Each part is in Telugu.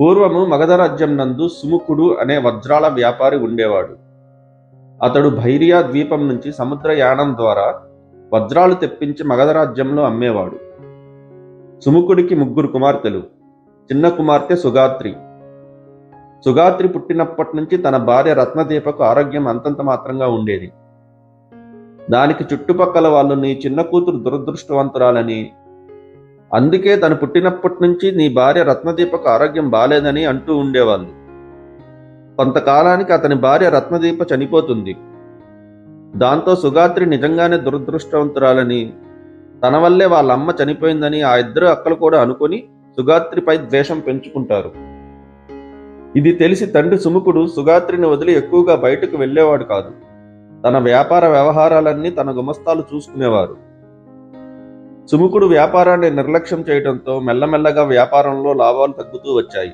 పూర్వము మగధరాజ్యం నందు సుముఖుడు అనే వజ్రాల వ్యాపారి ఉండేవాడు. అతడు భైరియా ద్వీపం నుంచి సముద్ర యానం ద్వారా వజ్రాలు తెప్పించి మగధరాజ్యంలో అమ్మేవాడు. సుముఖుడికి ముగ్గురు కుమార్తెలు. చిన్న కుమార్తె సుగాత్రి. సుగాత్రి పుట్టినప్పటి నుంచి తన భార్య రత్నదీపకు ఆరోగ్యం అంతంత మాత్రంగా ఉండేది. దానికి చుట్టుపక్కల వాళ్ళు నీ చిన్న కూతురు దురదృష్టవంతురాలని అందుకే తను పుట్టినప్పటి నుంచి నీ భార్య రత్నదీపకు ఆరోగ్యం బాలేదని అంటూ ఉండేవాళ్ళు. కొంతకాలానికి అతని భార్య రత్నదీప చనిపోతుంది. దాంతో సుగాత్రి నిజంగానే దురదృష్టవంతురాలని తన వల్లే వాళ్ళ అమ్మ చనిపోయిందని ఆ ఇద్దరు అక్కలు కూడా అనుకొని సుగాత్రిపై ద్వేషం పెంచుకుంటారు. ఇది తెలిసి తండ్రి సుముఖుడు సుగాత్రిని వదిలి ఎక్కువగా బయటకు వెళ్ళేవాడు కాదు. తన వ్యాపార వ్యవహారాలన్నీ తన గుమస్తాలు చూసుకునేవారు. సుముఖుడు వ్యాపారాన్ని నిర్లక్ష్యం చేయడంతో మెల్లమెల్లగా వ్యాపారంలో లాభాలు తగ్గుతూ వచ్చాయి.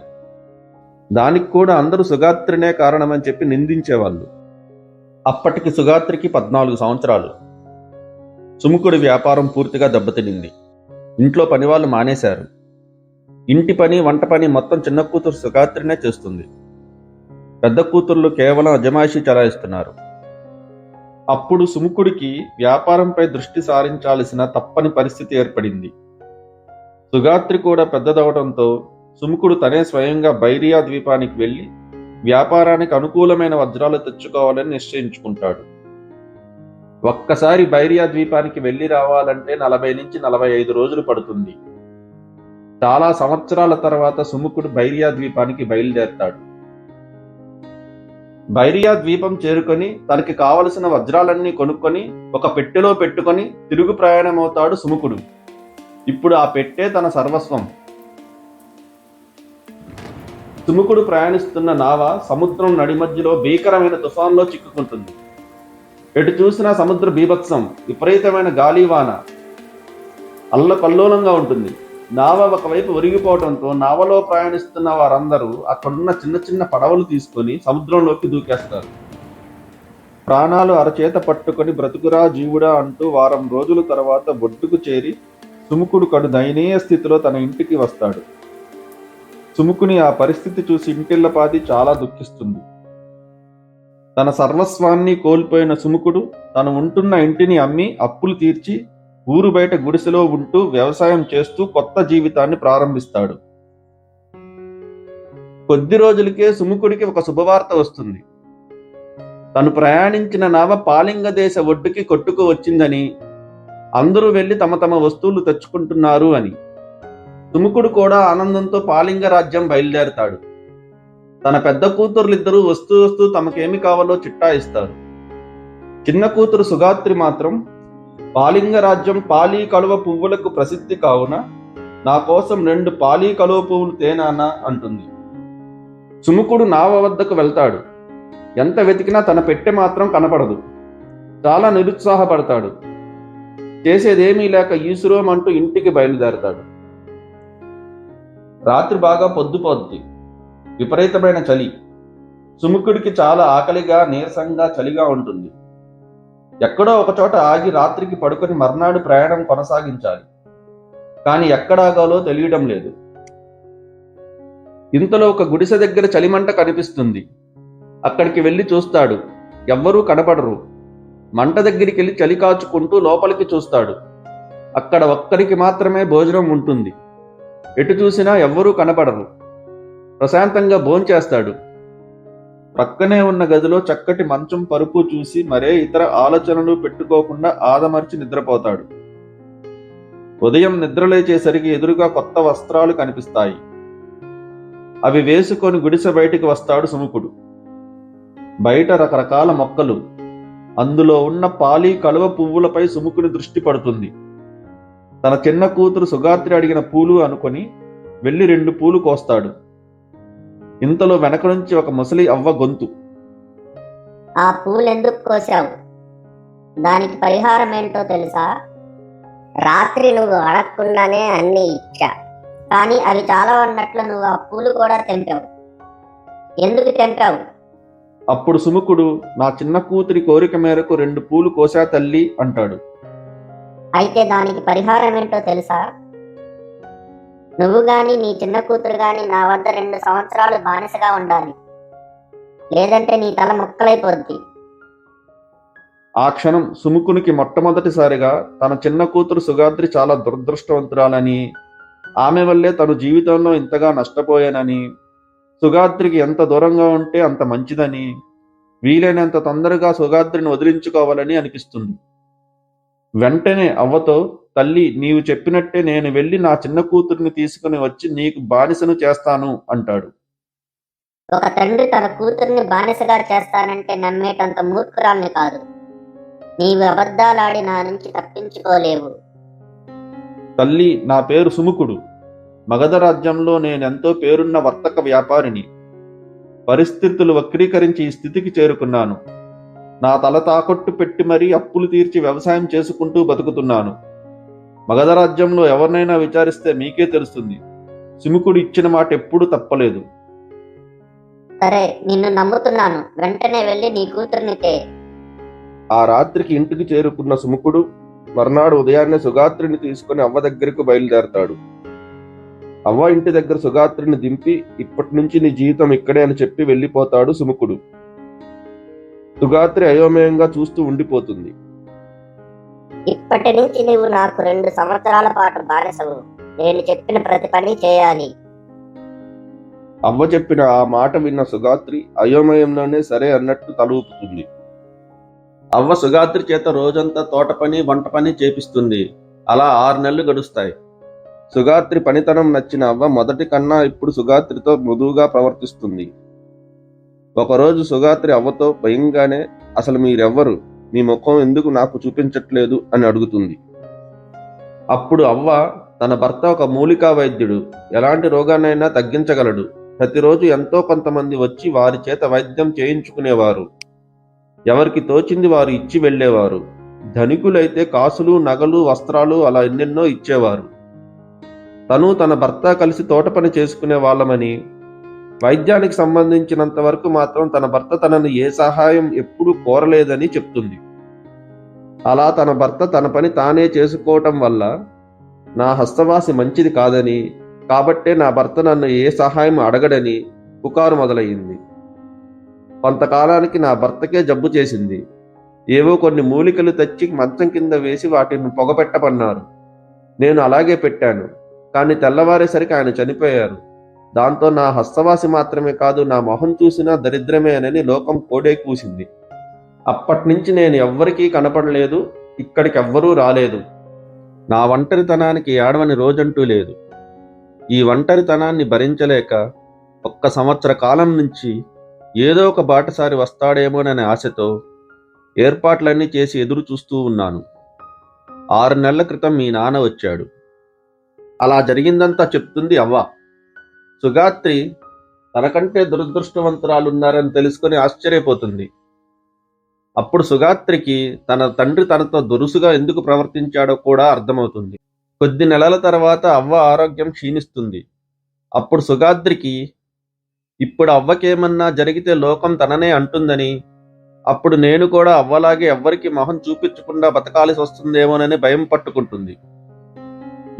దానికి కూడా అందరూ సుగాత్రినే కారణమని చెప్పి నిందించేవాళ్ళు. అప్పటికి సుగాత్రికి పద్నాలుగు సంవత్సరాలు. సుముఖుడి వ్యాపారం పూర్తిగా దెబ్బతినింది. ఇంట్లో పనివాళ్ళు మానేశారు. ఇంటి పని వంట పని మొత్తం చిన్న కూతురు సుగాత్రినే చేస్తుంది. పెద్ద కూతుర్లు కేవలం అజమాయిషి చలాయిస్తున్నారు. అప్పుడు సుముఖుడికి వ్యాపారంపై దృష్టి సారించాల్సిన తప్పని పరిస్థితి ఏర్పడింది. సుగాత్రి కూడా పెద్దదవడంతో సుముఖుడు తనే స్వయంగా బైరియా ద్వీపానికి వెళ్ళి వ్యాపారానికి అనుకూలమైన వజ్రాలు తెచ్చుకోవాలని నిశ్చయించుకుంటాడు. ఒక్కసారి బైరియా ద్వీపానికి వెళ్ళి రావాలంటే నలభై నుంచి నలభై ఐదు రోజులు పడుతుంది. చాలా సంవత్సరాల తర్వాత సుముఖుడు బైరియా ద్వీపానికి బయలుదేరతాడు. బైరియా ద్వీపం చేరుకొని తనకి కావలసిన వజ్రాలన్నీ కొనుక్కొని ఒక పెట్టెలో పెట్టుకొని తిరుగు ప్రయాణమవుతాడు సుముఖుడు. ఇప్పుడు ఆ పెట్టే తన సర్వస్వం. సుముఖుడు ప్రయాణిస్తున్న నావ సముద్రం నడిమధ్యలో భీకరమైన తుఫాన్లో చిక్కుకుంటుంది. ఎటు చూసినా సముద్ర బీభత్సం విపరీతమైన గాలివాన అల్లకల్లోలంగా ఉంటుంది. నావ ఒకవైపు ఒరిగిపోవడంతో నావలో ప్రయాణిస్తున్న వారందరూ అక్కడున్న చిన్న చిన్న పడవలు తీసుకొని సముద్రంలోకి దూకేస్తారు. ప్రాణాలు అరచేత పట్టుకొని బ్రతుకురా జీవుడా అంటూ వారం రోజుల తర్వాత బొడ్డుకు చేరి సుముకుడు కడు దయనీయ స్థితిలో తన ఇంటికి వస్తాడు. సుముకుని ఆ పరిస్థితి చూసి ఇంటిల్లపాది చాలా దుఃఖిస్తుంది. తన సర్వస్వాన్ని కోల్పోయిన సుముకుడు తను ఉంటున్న ఇంటిని అమ్మి అప్పులు తీర్చి ఊరు బయట గుడిసెలో ఉంటూ వ్యవసాయం చేస్తూ కొత్త జీవితాన్ని ప్రారంభిస్తాడు. కొద్ది రోజులకే సుముకుడికి ఒక శుభవార్త వస్తుంది. తను ప్రయాణించిన నావ పాలింగ దేశ ఒడ్డుకి కొట్టుకు వచ్చిందని అందరూ వెళ్ళి తమ తమ వస్తువులు తెచ్చుకుంటున్నారు అని. సుముఖుడు కూడా ఆనందంతో పాలింగ రాజ్యం బయలుదేరతాడు. తన పెద్ద కూతురులిద్దరూ వస్తూ వస్తూ తమకేమి కావాలో చిట్టా ఇస్తారు. చిన్న కూతురు సుగాత్రి మాత్రం పాలింగ రాజ్యం పాలీ కలువ పువ్వులకు ప్రసిద్ధి కావున నా కోసం రెండు పాలీ కలువ పువ్వులు తేనానా అంటుంది. సుముకుడు నావ వద్దకు వెళ్తాడు. ఎంత వెతికినా తన పెట్టె మాత్రం కనపడదు. చాలా నిరుత్సాహపడతాడు. చేసేదేమీ లేక ఈసురోం అంటూ ఇంటికి బయలుదేరతాడు. రాత్రి బాగా పొద్దుపోద్ది విపరీతమైన చలి. సుముఖుడికి చాలా ఆకలిగా నీరసంగా చలిగా ఉంటుంది. ఎక్కడో ఒకచోట ఆగి రాత్రికి పడుకొని మర్నాడు ప్రయాణం కొనసాగించాలి. కానీ ఎక్కడాగాలో తెలియడం లేదు. ఇంతలో ఒక గుడిసె దగ్గర చలిమంట కనిపిస్తుంది. అక్కడికి వెళ్ళి చూస్తాడు. ఎవ్వరూ కనపడరు. మంట దగ్గరికి వెళ్ళి చలి కాచుకుంటూ లోపలికి చూస్తాడు. అక్కడ ఒక్కరికి మాత్రమే భోజనం ఉంటుంది. ఎటు చూసినా ఎవ్వరూ కనపడరు. ప్రశాంతంగా భోంచేస్తాడు. ప్రక్కనే ఉన్న గదిలో చక్కటి మంచం పరుపు చూసి మరే ఇతర ఆలోచనలు పెట్టుకోకుండా ఆదమర్చి నిద్రపోతాడు. ఉదయం నిద్రలేచేసరికి ఎదురుగా కొత్త వస్త్రాలు కనిపిస్తాయి. అవి వేసుకొని గుడిసె బయటికి వస్తాడు సుముఖుడు. బయట రకరకాల మొక్కలు. అందులో ఉన్న పాలి కలువ పువ్వులపై సుముఖుని దృష్టి పడుతుంది. తన చిన్న కూతురు సుగాత్రి అడిగిన పూలు అనుకొని వెళ్ళి రెండు పూలు కోస్తాడు. ఇంతలో వెనక నుంచి ఒక ముసలి అవ్వ గొంతు. ఆ పూలెందుకు కోసావు దానికి పరిహారం ఏంటో తెలుసా? రాత్రి నువ్వు అడగకుండానే అన్ని ఇచ్చా. కానీ అవి చాలా ఉన్నట్లు నువ్వు ఆ పూలు కూడా తెంపావు. ఎందుకు తెంపావు? అప్పుడు సుముఖుడు నా చిన్న కూతురి కోరిక మేరకు రెండు పూలు కోసా తల్లి అంటాడు. అయితే దానికి పరిహారం ఏంటో తెలుసా? నువ్వు గాని నీ చిన్న కూతురు గాని నా వద్ద రెండు సంవత్సరాలు బానిసగా ఉండాలి. లేదంటే నీ తల ముక్కలైపోద్ది. ఆ క్షణం సుముకునికి మొట్టమొదటిసారిగా తన చిన్న కూతురు సుగాద్రి చాలా దురదృష్టవంతురాలని ఆమె వల్లే తను జీవితంలో ఇంతగా నష్టపోయానని సుగాద్రికి ఎంత దూరంగా ఉంటే అంత మంచిదని వీలైనంత తొందరగా సుగాద్రిని వదిలించుకోవాలని అనిపిస్తుంది. వెంటనే అవ్వతో తల్లి నీవు చెప్పినట్టే నేను వెళ్ళి నా చిన్న కూతుర్ని తీసుకుని వచ్చి నీకు బానిసను చేస్తాను అంటాడు. ఒక తండ్రి తన కూతుర్ని బానిసగా చేస్తానంటే నమ్మేటంత మూర్ఖురాల్ని కాదు. నీవు అబద్ధాలాడి నా నుంచి తప్పించుకోలేవు. తల్లి నా పేరు సుముకుడు మగధ రాజ్యంలో నేనెంతో పేరున్న వర్తక వ్యాపారిని. పరిస్థితులు వక్రీకరించి ఈ స్థితికి చేరుకున్నాను. నా తల తాకట్టు పెట్టి మరీ అప్పులు తీర్చి వ్యవసాయం చేసుకుంటూ బతుకుతున్నాను. మగధ రాజ్యంలో ఎవరినైనా విచారిస్తే మీకే తెలుస్తుంది. సుముకుడు ఇచ్చిన మాట ఎప్పుడూ తప్పలేదు. సరే నిన్ను నమ్ముతున్నాను. వెంటనే వెళ్ళి నీ కూతుర్ని తే ఆ రాత్రికి ఇంటికి చేరుకున్న సుముకుడు మర్నాడు ఉదయాన్నే సుగాత్రిని తీసుకుని అవ్వ దగ్గరకు బయలుదేరతాడు. అవ్వ ఇంటి దగ్గర సుగాత్రిని దింపి ఇప్పటి నుంచి నీ జీవితం ఇక్కడే అని చెప్పి వెళ్ళిపోతాడు సుముకుడు సుగాత్రి అయోమయంగా చూస్తూ ఉండిపోతుంది. ఇప్పటి నుంచి నీవు నాకు రెండు సంవత్సరాల పాటు బానిసవు. నేను చెప్పిన ప్రతి పని చేయాలి. అవ్వ చెప్పిన ఆ మాట విన్న సుగాత్రి అయోమయంలోనే సరే అన్నట్టు తల ఊపుతుంది అవ్వ సుగాత్రి చేత రోజంతా తోట పని వంట పని చేపిస్తుంది. అలా ఆరు నెలలు గడుస్తాయి. సుగాత్రి పనితనం నచ్చిన అవ్వ మొదటి కన్నా ఇప్పుడు సుగాత్రితో మృదువుగా ప్రవర్తిస్తుంది. ఒకరోజు సుగాత్రి అవ్వతో భయంగానే అసలు మీరెవ్వరు? మీ ముఖం ఎందుకు నాకు చూపించట్లేదు అని అడుగుతుంది. అప్పుడు అవ్వ తన భర్త ఒక మూలికా వైద్యుడు. ఎలాంటి రోగాన్నైనా తగ్గించగలడు. ప్రతిరోజు ఎంతో కొంతమంది వచ్చి వారి చేత వైద్యం చేయించుకునేవారు. ఎవరికి తోచింది వారు ఇచ్చి వెళ్ళేవారు. ధనికులైతే కాసులు నగలు వస్త్రాలు అలా ఎన్నెన్నో ఇచ్చేవారు. తను తన భర్త కలిసి తోట పని చేసుకునే వాళ్ళమని వైద్యానికి సంబంధించినంత వరకు మాత్రం తన భర్త తనను ఏ సహాయం ఎప్పుడూ కోరలేదని చెప్తుంది. అలా తన భర్త తన పని తానే చేసుకోవటం వల్ల నా హస్తవాసి మంచిది కాదని కాబట్టే నా భర్త నన్ను ఏ సహాయం అడగడని పుకారు మొదలయ్యింది. కొంతకాలానికి నా భర్తకే జబ్బు చేసింది. ఏవో కొన్ని మూలికలు తెచ్చి మంచం కింద వేసి వాటిని పొగపెట్టమన్నారు నేను అలాగే పెట్టాను కానీ తెల్లవారేసరికి ఆయన చనిపోయారు. దాంతో నా హస్తవాసి మాత్రమే కాదు నా మొహం చూసినా దరిద్రమేనని లోకం కోడే కూసింది. అప్పటి నుంచి నేను ఎవ్వరికీ కనపడలేదు ఇక్కడికి ఎవ్వరూ రాలేదు. నా ఒంటరితనానికి ఏడవని రోజంటూ లేదు. ఈ ఒంటరితనాన్ని భరించలేక ఒక్క సంవత్సర కాలం నుంచి ఏదో ఒక బాటసారి వస్తాడేమోననే ఆశతో ఏర్పాట్లన్నీ చేసి ఎదురు చూస్తూ ఉన్నాను. ఆరు నెలల క్రితం మీ నాన్న వచ్చాడు. అలా జరిగిందంతా చెప్తుంది అవ్వ. సుగాత్రి తనకంటే దురదృష్టవంతురాలున్నారని తెలుసుకొని ఆశ్చర్యపోతుంది. అప్పుడు సుగాత్రికి తన తండ్రి తనతో దురుసుగా ఎందుకు ప్రవర్తించాడో కూడా అర్థమవుతుంది. కొద్ది నెలల తర్వాత అవ్వ ఆరోగ్యం క్షీణిస్తుంది. అప్పుడు సుగాత్రికి ఇప్పుడు అవ్వకేమన్నా జరిగితే లోకం తననే అంటుందని అప్పుడు నేను కూడా అవ్వలాగే ఎవ్వరికి మొహం చూపించకుండా బతకాల్సి వస్తుందేమోనని భయం పట్టుకుంటుంది.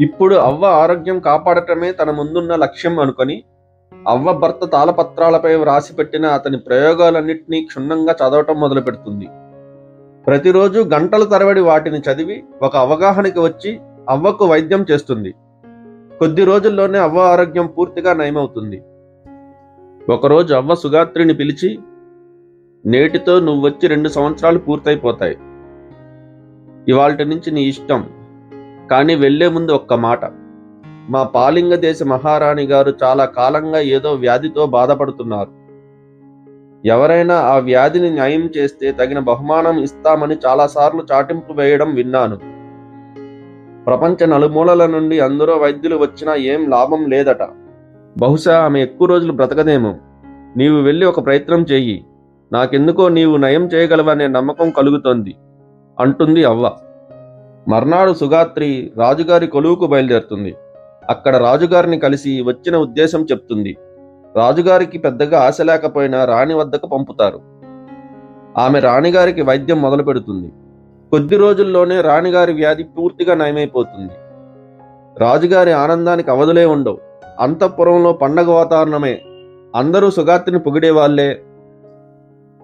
ఇప్పుడు అవ్వ ఆరోగ్యం కాపాడటమే తన ముందున్న లక్ష్యం అనుకొని అవ్వ భర్త తాళపత్రాలపై వ్రాసి పెట్టిన అతని ప్రయోగాలన్నింటినీ క్షుణ్ణంగా చదవటం మొదలు పెడుతుంది ప్రతిరోజు గంటల తరబడి వాటిని చదివి ఒక అవగాహనకి వచ్చి అవ్వకు వైద్యం చేస్తుంది. కొద్ది రోజుల్లోనే అవ్వ ఆరోగ్యం పూర్తిగా నయమవుతుంది. ఒకరోజు అవ్వ సుగాత్రిని పిలిచి నేటితో నువ్వు వచ్చి రెండు సంవత్సరాలు పూర్తయిపోతాయి. ఇవాళ నుంచి నీ ఇష్టం. కానీ వెళ్ళే ముందు ఒక్క మాట. మా పాలింగ దేశ మహారాణి గారు చాలా కాలంగా ఏదో వ్యాధితో బాధపడుతున్నారు. ఎవరైనా ఆ వ్యాధిని న్యాయం చేస్తే తగిన బహుమానం ఇస్తామని చాలాసార్లు చాటింపు వేయడం విన్నాను. ప్రపంచ నలుమూలల నుండి అందరూ వైద్యులు వచ్చినా ఏం లాభం లేదట. బహుశా ఆమె ఎక్కువ రోజులు బ్రతకదేమో. నీవు వెళ్ళి ఒక ప్రయత్నం చెయ్యి. నాకెందుకో నీవు నయం చేయగలవనే నమ్మకం కలుగుతోంది. అంటుంది అవ్వ. మర్నాడు సుగాత్రి రాజుగారి కొలువుకు బయలుదేరుతుంది. అక్కడ రాజుగారిని కలిసి వచ్చిన ఉద్దేశం చెప్తుంది. రాజుగారికి పెద్దగా ఆశ లేకపోయినా రాణి వద్దకు పంపుతారు. ఆమె రాణిగారికి వైద్యం మొదలు పెడుతుంది కొద్ది రోజుల్లోనే రాణిగారి వ్యాధి పూర్తిగా నయమైపోతుంది. రాజుగారి ఆనందానికి అవధులే ఉండవు. అంతఃపురంలో పండగ వాతావరణమే. అందరూ సుగాత్రిని పొగిడేవాళ్ళే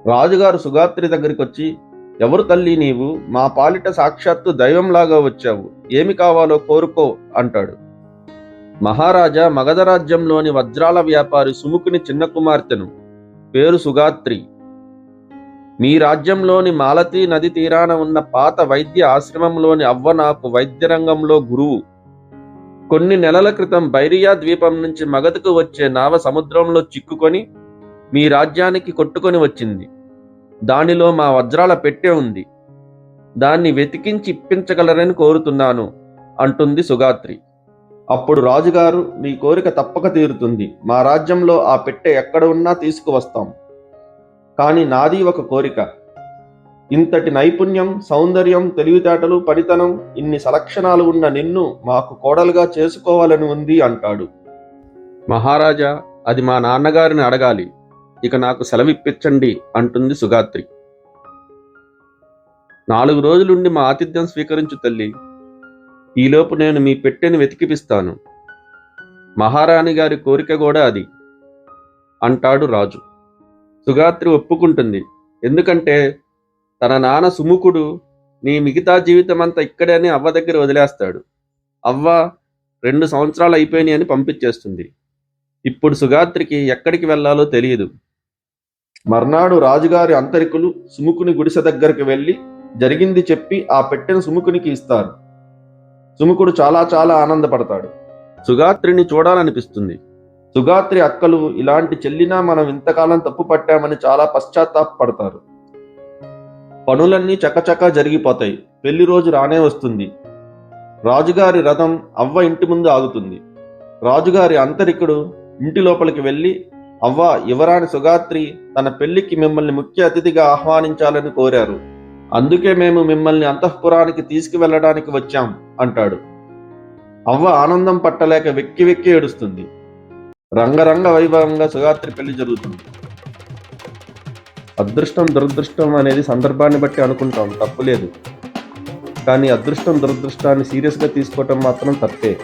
రాజుగారు సుగాత్రి దగ్గరికి వచ్చి ఎవరు తల్లి నీవు? మా పాలిట సాక్షాత్తు దైవంలాగా వచ్చావు. ఏమి కావాలో కోరుకో అంటాడు. మహారాజా మగధరాజ్యంలోని వజ్రాల వ్యాపారి సుముకుని చిన్న కుమార్తెను. పేరు సుగాత్రి. మీ రాజ్యంలోని మాలతీ నది తీరాన ఉన్న పాత వైద్య ఆశ్రమంలోని అవ్వ నాకు వైద్య రంగంలో గురువు. కొన్ని నెలల క్రితం బైరియా ద్వీపం నుంచి మగధకు వచ్చే నావ సముద్రంలో చిక్కుకొని మీ రాజ్యానికి కొట్టుకొని వచ్చింది. దానిలో మా వజ్రాల పెట్టె ఉంది. దాన్ని వెతికించి ఇప్పించగలరని కోరుతున్నాను అంటుంది సుగాత్రి. అప్పుడు రాజుగారు నీ కోరిక తప్పక తీరుతుంది. మా రాజ్యంలో ఆ పెట్టె ఎక్కడ ఉన్నా తీసుకువస్తాం. కానీ నాది ఒక కోరిక. ఇంతటి నైపుణ్యం సౌందర్యం తెలివితేటలు పనితనం ఇన్ని సలక్షణాలు ఉన్న నిన్ను మాకు కోడలుగా చేసుకోవాలని ఉంది అంటాడు. మహారాజా అది మా నాన్నగారిని అడగాలి. ఇక నాకు సెలవిప్పించండి అంటుంది సుగాత్రి. నాలుగు రోజులుండి మా ఆతిథ్యం స్వీకరించు తల్లి ఈలోపు నేను మీ పెట్టెని వెతికిపిస్తాను. మహారాణి గారి కోరిక కూడా అది అంటాడు రాజు. సుగాత్రి ఒప్పుకుంటుంది. ఎందుకంటే తన నాన్న సుముఖుడు నీ మిగతా జీవితం అంతా ఇక్కడే అని అవ్వ దగ్గర వదిలేస్తాడు. అవ్వ రెండు సంవత్సరాలు అయిపోయినాయి అని పంపించేస్తుంది. ఇప్పుడు సుగాత్రికి ఎక్కడికి వెళ్ళాలో తెలియదు. మర్నాడు రాజుగారి అంతరికులు సుముకుని గుడిసె దగ్గరికి వెళ్ళి జరిగింది చెప్పి ఆ పెట్టెను సుముకునికి ఇస్తారు. సుముకుడు చాలా చాలా ఆనందపడతాడు. సుగాత్రిని చూడాలనిపిస్తుంది. సుగాత్రి అక్కలు ఇలాంటి చెల్లినా మనం ఇంతకాలం తప్పు పట్టామని చాలా పశ్చాత్తాపడతారు పనులన్నీ చకచకా జరిగిపోతాయి. పెళ్ళి రోజు రానే వస్తుంది. రాజుగారి రథం అవ్వ ఇంటి ముందు ఆగుతుంది. రాజుగారి అంతరికుడు ఇంటి లోపలికి వెళ్ళి అవ్వ యువరాణి సుగాత్రి తన పెళ్ళికి మిమ్మల్ని ముఖ్య అతిథిగా ఆహ్వానించాలని కోరారు. అందుకే మేము మిమ్మల్ని అంతఃపురానికి తీసుకువెళ్ళడానికి వచ్చాం అంటాడు. అవ్వ ఆనందం పట్టలేక వెక్కి వెక్కి ఏడుస్తుంది. రంగరంగ వైభవంగా సుగాత్రి పెళ్ళి జరుగుతుంది. అదృష్టం దురదృష్టం అనేది సందర్భాన్ని బట్టి అనుకుంటాం తప్పులేదు కానీ అదృష్టం దురదృష్టాన్ని సీరియస్గా తీసుకోవటం మాత్రం తప్పే.